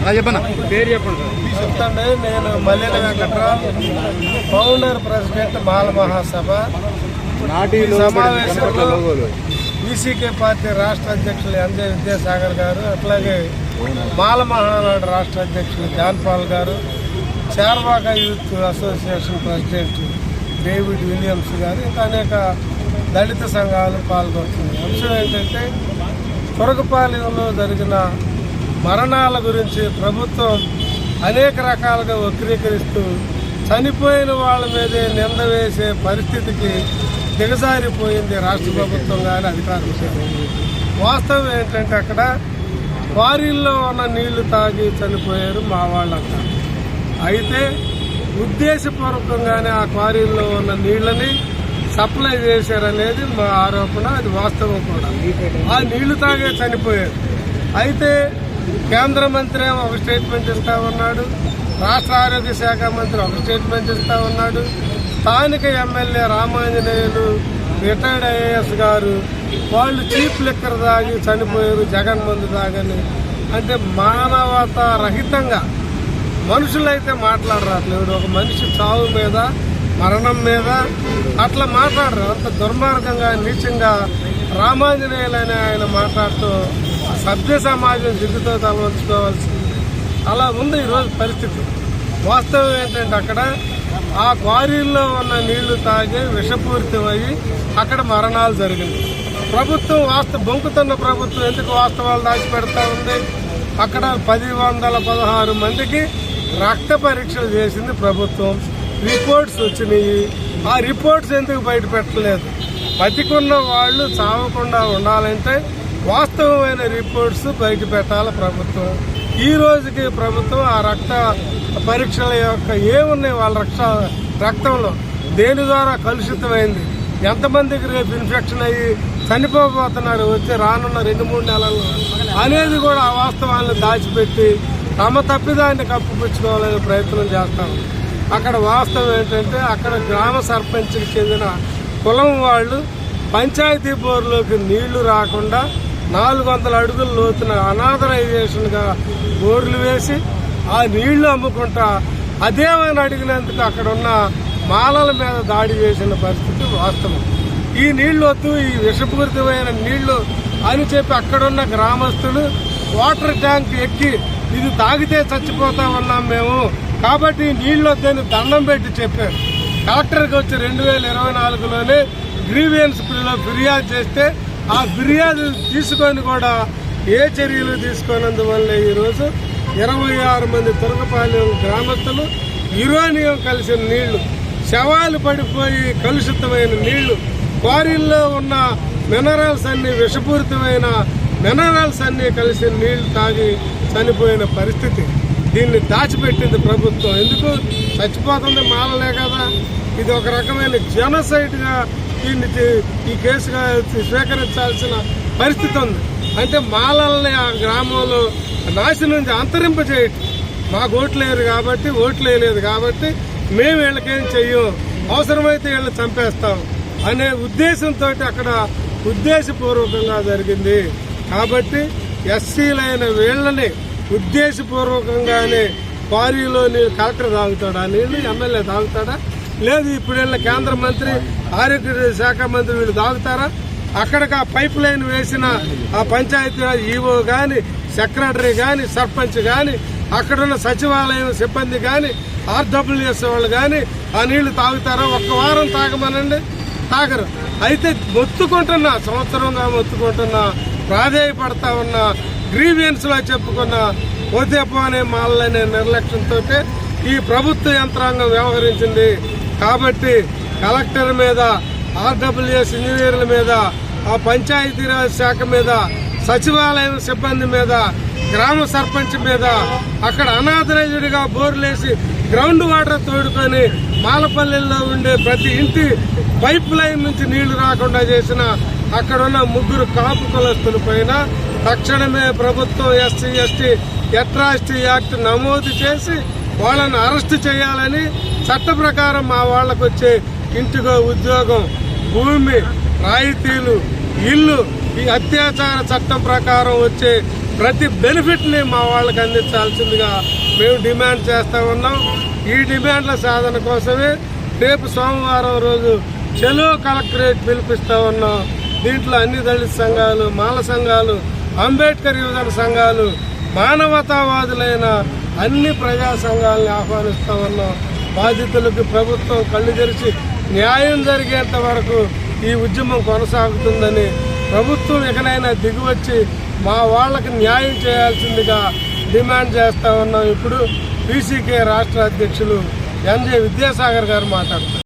అలా చెప్పన్నా. పేరు చెప్పండి చెప్తాండి నేను మల్లెల వెంకట్రావు ఫౌండర్ ప్రెసిడెంట్ బాల మహాసభ నాటి సమావేశంలో ఈసీకే పార్టీ రాష్ట్ర అధ్యక్షులు ఎంజే విద్యాసాగర్ గారు అట్లాగే మాల మహానాడు రాష్ట్ర అధ్యక్షులు జాన్ పాల్ గారు Charvaka youth association president David Williams గారు ఇంకా అనేక దళిత సంఘాలు పాల్గొంటున్నాయి. అంశం ఏంటంటే తురగపాలెంలో జరిగిన మరణాల గురించి ప్రభుత్వం అనేక రకాలుగా వక్రీకరిస్తూ చనిపోయిన వాళ్ళ మీదే నింద వేసే పరిస్థితికి దిగజారిపోయింది రాష్ట్ర ప్రభుత్వం కానీ అధికారులు వాస్తవం ఏంటంటే అక్కడ క్వారీల్లో ఉన్న నీళ్ళు తాగి చనిపోయారు మా వాళ్ళంతా. అయితే ఉద్దేశపూర్వకంగానే ఆ క్వారీల్లో ఉన్న నీళ్ళని సప్లై చేశారనేది మా ఆరోపణ అది వాస్తవం కూడా. ఆ నీళ్ళు తాగే చనిపోయారు. అయితే కేంద్ర మంత్రి ఒక స్టేట్మెంట్ ఇస్తా ఉన్నాడు రాష్ట్ర ఆరోగ్య శాఖ మంత్రి ఒక స్టేట్మెంట్ ఇస్తా ఉన్నాడు స్థానిక ఎమ్మెల్యే రామాంజనేయులు రిటైర్డ్ ఐఏఎస్ గారు వాళ్ళు చీప్ లిక్కర్ తాగి చనిపోయారు జగన్ మందు తాగని. అంటే మానవత రహితంగా మనుషులైతే మాట్లాడరాట్లేదు. ఒక మనిషి చావు మీద మరణం మీద అట్లా మాట్లాడరు. అంత దుర్మార్గంగా నీచంగా రామాంజనేయులని ఆయన మాట్లాడుతూ సభ్య సమాజం దిద్దుతో తలవంచుకోవాల్సింది. అలా ఉంది ఈరోజు పరిస్థితి. వాస్తవం ఏంటంటే అక్కడ ఆ క్వారీల్లో ఉన్న నీళ్ళు తాగి విషపూరితమయ్యి అక్కడ మరణాలు జరిగింది. ప్రభుత్వం వాస్త బొంకుతున్న ప్రభుత్వం ఎందుకు వాస్తవాలు దాచిపెడతా ఉంది? అక్కడ పది వందల పదహారు మందికి రక్త పరీక్షలు చేసింది ప్రభుత్వం. రిపోర్ట్స్ వచ్చినాయి. ఆ రిపోర్ట్స్ ఎందుకు బయట పెట్టలేదు? బతికున్న వాళ్ళు చావకుండా ఉండాలంటే వాస్తవమైన రిపోర్ట్స్ బయట పెట్టాలి ప్రభుత్వం. ఈ రోజుకి ప్రభుత్వం ఆ రక్త పరీక్షల యొక్క ఏమున్నాయి వాళ్ళ రక్ష రక్తంలో? దేని ద్వారా కలుషితమైంది? ఎంతమందికి రేపు ఇన్ఫెక్షన్ అయ్యి చనిపోబోతున్నారు వచ్చి రానున్న రెండు మూడు నెలలు అనేది కూడా ఆ వాస్తవాలను దాచిపెట్టి తమ తప్పిదాన్ని కప్పుపుచ్చుకోవాలనే ప్రయత్నం చేస్తాము అక్కడ వాస్తవం ఏంటంటే అక్కడ గ్రామ సర్పంచ్కి చెందిన కులం వాళ్ళు పంచాయతీ బోర్లోకి నీళ్ళు రాకుండా నాలుగు వందల అడుగుల లోతున అనాథరైజేషన్గా బోర్లు వేసి ఆ నీళ్ళు అమ్ముకుంటా అదేమని అడిగినందుకు అక్కడ ఉన్న మాలల మీద దాడి చేసిన పరిస్థితి వాస్తవం. ఈ నీళ్ళు వద్దు ఈ విషపూరితమైన నీళ్ళు అని చెప్పి అక్కడున్న గ్రామస్తులు వాటర్ ట్యాంక్ ఎక్కి ఇది తాగితే చచ్చిపోతా ఉన్నాం మేము. కాబట్టి నీళ్ళు నీళ్ళు వద్దని దండం పెట్టి చెప్పారు. కలెక్టర్కి వచ్చి రెండు వేల ఇరవై నాలుగులోనే గ్రీవియన్స్లో ఫిర్యాదు చేస్తే ఆ ఫిర్యాదు తీసుకొని కూడా ఏ చర్యలు తీసుకోనందువల్ల ఈరోజు ఇరవై ఆరు మంది తురకపాలెం గ్రామస్తులు యురేనియం కలిసిన నీళ్ళు శవాలు పడిపోయి కలుషితమైన నీళ్ళు క్వారీల్లో ఉన్న మినరల్స్ అన్ని విషపూరితమైన మినరల్స్ అన్ని కలిసి నీళ్ళు తాగి చనిపోయిన పరిస్థితి. దీన్ని దాచిపెట్టింది ప్రభుత్వం. ఎందుకు? చచ్చిపోతుంది మాలలే కదా. ఇది ఒక రకమైన జనసైట్గా దీన్ని ఈ కేసుగా స్వీకరించాల్సిన పరిస్థితి ఉంది. అంటే మాలల్ని ఆ గ్రామంలో నాశనం అంతరింప అంతరింపజేయటం మాకు ఓట్లు కాబట్టి ఓట్లు వేయలేదు కాబట్టి మేము వీళ్ళకేం చెయ్యం? అవసరమైతే వీళ్ళని చంపేస్తాం అనే ఉద్దేశంతో అక్కడ ఉద్దేశపూర్వకంగా జరిగింది. కాబట్టి ఎస్సీలైన వీళ్ళని ఉద్దేశపూర్వకంగానే క్వారీలో నీళ్ళు కలెక్టర్ తాగుతాడా? నీళ్ళు ఎమ్మెల్యే తాగుతాడా? లేదు ఇప్పుడు వెళ్ళిన కేంద్ర మంత్రి ఆరోగ్య శాఖ మంత్రి వీళ్ళు తాగుతారా? అక్కడికి ఆ పైప్ లైన్ వేసిన ఆ పంచాయతీరాజ్ ఈవో కానీ సెక్రటరీ కానీ సర్పంచ్ కానీ అక్కడున్న సచివాలయం సిబ్బంది కానీ ఆర్డబ్ల్యూఎస్ వాళ్ళు కానీ ఆ నీళ్ళు తాగుతారా? ఒక్క వారం తాగమనండి. తాగరు. అయితే మొత్తుకుంటున్నా సంవత్సరంగా మొత్తుకుంటున్నా ప్రాధేయపడతా ఉన్న గ్రీవియన్స్లో చెప్పుకున్న ఓదేపో అనే మాలనే నిర్లక్ష్యంతో ఈ ప్రభుత్వ యంత్రాంగం వ్యవహరించింది. కాబట్టి కలెక్టర్ మీద ఆర్డబ్ల్యూఎస్ ఇంజనీర్ల మీద ఆ పంచాయతీరాజ్ శాఖ మీద సచివాలయం సిబ్బంది మీద గ్రామ సర్పంచ్ మీద అక్కడ అనాథరైజ్డ్గా బోర్లేసి గ్రౌండ్ వాటర్ తోడుకొని మాలపల్లెల్లో ఉండే ప్రతి ఇంటి పైప్ లైన్ నుంచి నీళ్ళు రాకుండా చేసిన అక్కడున్న ముగ్గురు కాపు కులస్తుల పైన తక్షణమే ప్రభుత్వం ఎస్సీ ఎస్టీ అట్రాసిటీ యాక్ట్ నమోదు చేసి వాళ్ళని అరెస్ట్ చేయాలని చట్ట ప్రకారం మా వాళ్ళకు వచ్చే ఇంటికో ఉద్యోగం భూమి రాయితీలు ఇల్లు ఈ అత్యాచార చట్టం ప్రకారం వచ్చే ప్రతి బెనిఫిట్ని మా వాళ్ళకి అందించాల్సిందిగా మేము డిమాండ్ చేస్తూ ఉన్నాం. ఈ డిమాండ్ల సాధన కోసమే రేపు సోమవారం రోజు చెలో కలెక్టరేట్ పిలిపిస్తూ ఉన్నాం. దీంట్లో అన్ని దళిత సంఘాలు మాల సంఘాలు అంబేద్కర్ యువజన సంఘాలు మానవతావాదులైన అన్ని ప్రజా సంఘాలని ఆహ్వానిస్తా ఉన్నాం. బాధితులకు ప్రభుత్వం కళ్ళు తెరిచి న్యాయం జరిగేంత వరకు ఈ ఉద్యమం కొనసాగుతుందని ప్రభుత్వం ఎక్కడైనా దిగివచ్చి మా వాళ్ళకి న్యాయం చేయాల్సిందిగా డిమాండ్ చేస్తా ఉన్నాం. ఇప్పుడు పీసీకే రాష్ట్ర అధ్యక్షులు ఎన్జే విద్యాసాగర్ గారు మాట్లాడుతారు